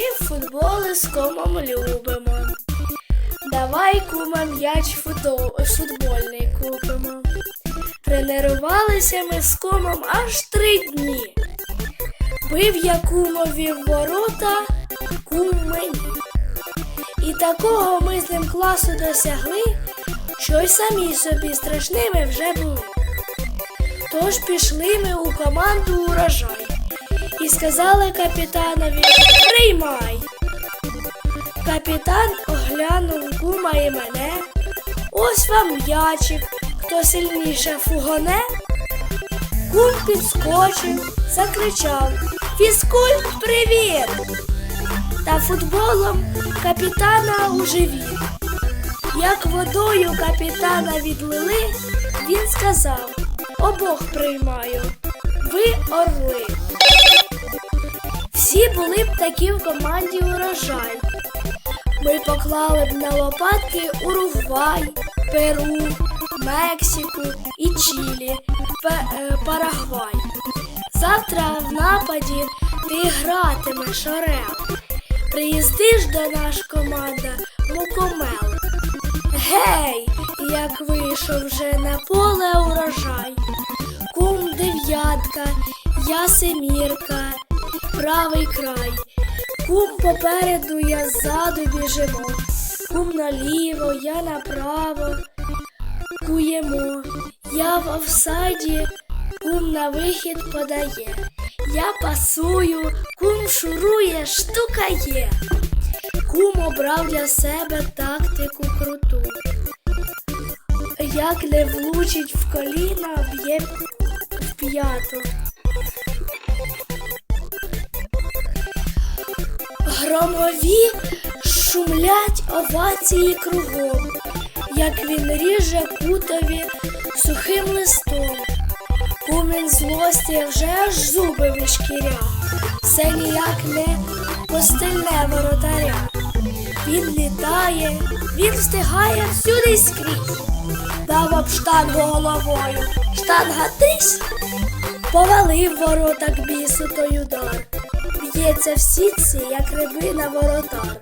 Футболи з комом любимо. Давай кума м'яч футбол, футбольний купимо. Тренувалися ми з кумом аж три дні. Бив я кумові в ворота, кум мені. І такого ми з ним класу досягли, що й самі собі страшними вже були. Тож пішли ми у команду урожай і сказали капітанові Приймай. Капітан оглянув кума і мене. Ось вам м'ячик, хто сильніше фугоне. Кум підскочив, закричав Фізкульт, привіт! Та футболом капітана у. Як водою капітана відлили, він сказав Обох приймаю, ви орли. Всі були б такі в команді урожай. Ми поклали б на лопатки Уругвай, Перу, Мексику і Чилі, е, Парагвай. Завтра в нападі ти гратимеш Орел. Приїздиш до наш команда Мукомел. Гей, як вийшов вже на поле урожай. Кум дев'ятка, я семірка, правий край. Кум попереду, я ззаду біжимо. Кум наліво, я направо. Куємо. Я в офсайді, кум на вихід подає. Я пасую, кум шурує, штука є. Кум обрав для себе тактику круту. Як не влучить в коліна, б'є в п'яту. Громові шумлять овації кругом, як він ріже кутові сухим листом. Кумін злості вже аж зуби вишкіряв, все ніяк не постельне воротаря. Він літає, він встигає всюди скрізь. Дав об штангу головою, штанга трісь, повалив ворота к бісу той удар. Б'ється в сітці, як рибина воротар.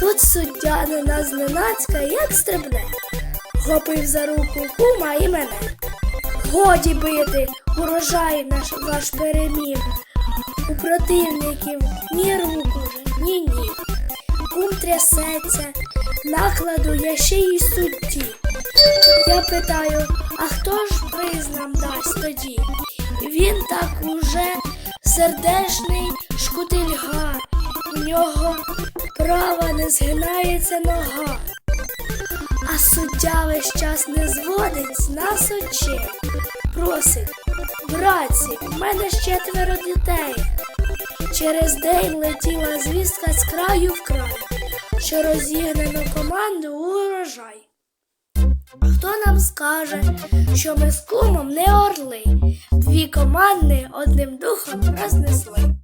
Тут суддя нас зненацька, як стрибне, хопив за руку кума і мене. Годі бити, урожай наш ваш переміг. У противників ні рук уже, ні ніг. Кум трясеться, накладу я ще й судді. Я питаю, а хто ж приз нам дасть тоді? Він так уже сердешний шкутильгар, у нього права не згинається нога. А суддя весь час не зводить з нас очей. Просить, братці, в мене ж четверо дітей. Через день летіла звістка з краю в край, що розігнано команду урожай. А хто нам скаже, що ми з кумом не орли, дві команди одним духом рознесли.